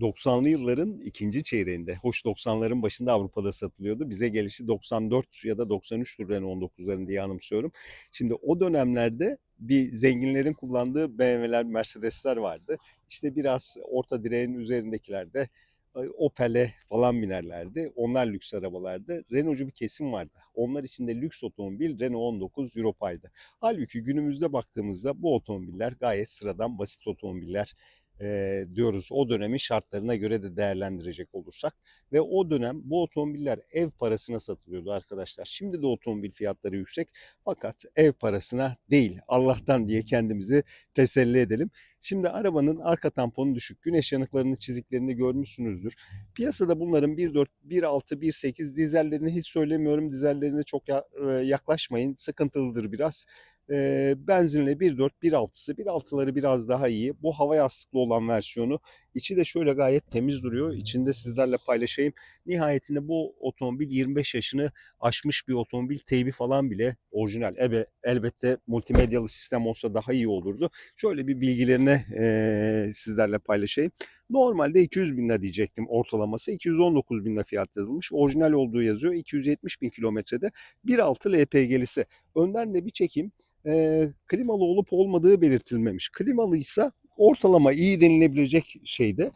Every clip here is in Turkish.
90'lı yılların ikinci çeyreğinde, hoş 90'ların başında Avrupa'da satılıyordu. Bize gelişi 94 ya da 93'tür Renault 19'ların diye anımsıyorum. Şimdi o dönemlerde bir zenginlerin kullandığı BMW'ler, Mercedes'ler vardı. İşte biraz orta direğin üzerindekiler de e, Opel'e falan binerlerdi. Onlar lüks arabalardı. Renault'cu bir kesim vardı. Onlar için de lüks otomobil Renault 19 Europa'ydı. Halbuki günümüzde baktığımızda bu otomobiller gayet sıradan basit otomobiller e, diyoruz. O dönemin şartlarına göre de değerlendirecek olursak. Ve o dönem bu otomobiller ev parasına satılıyordu arkadaşlar. Şimdi de otomobil fiyatları yüksek fakat ev parasına değil Allah'tan diye kendimizi teselli edelim. Şimdi arabanın arka tamponu düşük. Güneş yanıklarını çiziklerini görmüşsünüzdür. Piyasada bunların 1.4, 1.6, 1.8 dizellerini hiç söylemiyorum. Dizellerine çok ya- yaklaşmayın. Sıkıntılıdır biraz. E, benzinle 1.4, 1.6'sı. 1.6'ları biraz daha iyi. Bu hava yastıklı olan versiyonu. İçi de şöyle gayet temiz duruyor. İçinde sizlerle paylaşayım. Nihayetinde bu otomobil 25 yaşını aşmış bir otomobil. Teybi falan bile orijinal. Ebe, elbette multimedyalı sistem olsa daha iyi olurdu. Şöyle bir bilgilerini eee, sizlerle paylaşayım. Normalde 200 bin lira diyecektim ortalaması. 219 bin lira fiyat yazılmış. Orijinal olduğu yazıyor. 270 bin kilometrede 1.6 LPG'lisi. Önden de bir çekim. Eee, klimalı olup olmadığı belirtilmemiş. Klimalıysa ortalama iyi denilebilecek şeyde.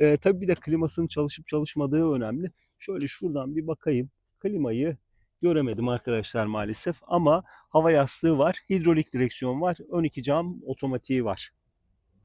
Eee tabii bir de klimasının çalışıp çalışmadığı önemli. Şöyle şuradan bir bakayım. Klimayı göremedim arkadaşlar maalesef ama hava yastığı var, hidrolik direksiyon var, ön iki cam otomatiği var.